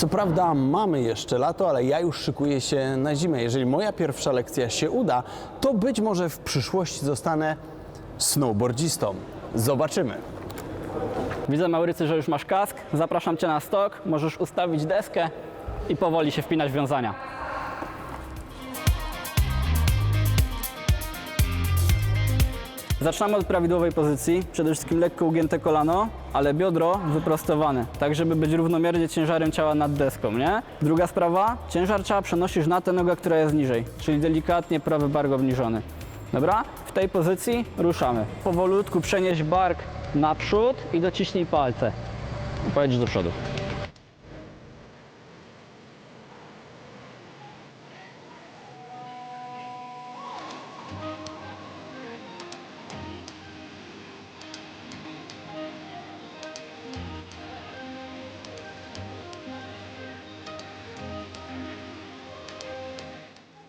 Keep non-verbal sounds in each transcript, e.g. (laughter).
Co prawda mamy jeszcze lato, ale ja już szykuję się na zimę. Jeżeli moja pierwsza lekcja się uda, to być może w przyszłości zostanę snowboardzistą. Zobaczymy. Widzę, Maurycy, że już masz kask. Zapraszam Cię na stok. Możesz ustawić deskę i powoli się wpinać w wiązania. Zaczynamy od prawidłowej pozycji. Przede wszystkim lekko ugięte kolano, ale biodro wyprostowane, tak żeby być równomiernie ciężarem ciała nad deską, nie? Druga sprawa, ciężar ciała przenosisz na tę nogę, która jest niżej, czyli delikatnie prawy bark obniżony. Dobra? W tej pozycji ruszamy. Powolutku przenieś bark naprzód i dociśnij palce. Pojedź do przodu.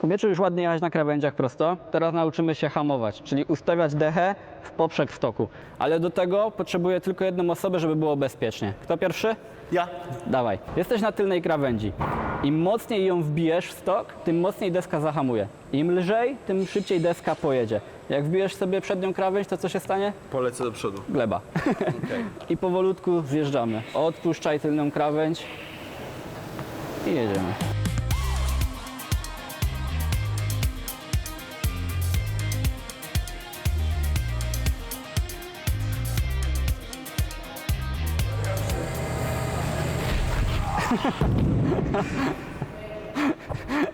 Powietrze już ładnie jechać na krawędziach prosto. Teraz nauczymy się hamować, czyli ustawiać dechę w poprzek stoku. Ale do tego potrzebuję tylko jedną osobę, żeby było bezpiecznie. Kto pierwszy? Ja. Dawaj. Jesteś na tylnej krawędzi. Im mocniej ją wbijesz w stok, tym mocniej deska zahamuje. Im lżej, tym szybciej deska pojedzie. Jak wbijesz sobie przednią krawędź, to co się stanie? Polecę do przodu. Gleba. (laughs) I powolutku zjeżdżamy. Odpuszczaj tylną krawędź i jedziemy.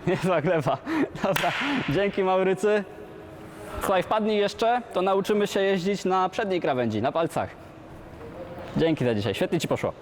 Niezła gleba. Dobra, dzięki Maurycy. Słuchaj, wpadnij jeszcze, to nauczymy się jeździć na przedniej krawędzi, na palcach. Dzięki za dzisiaj, świetnie Ci poszło.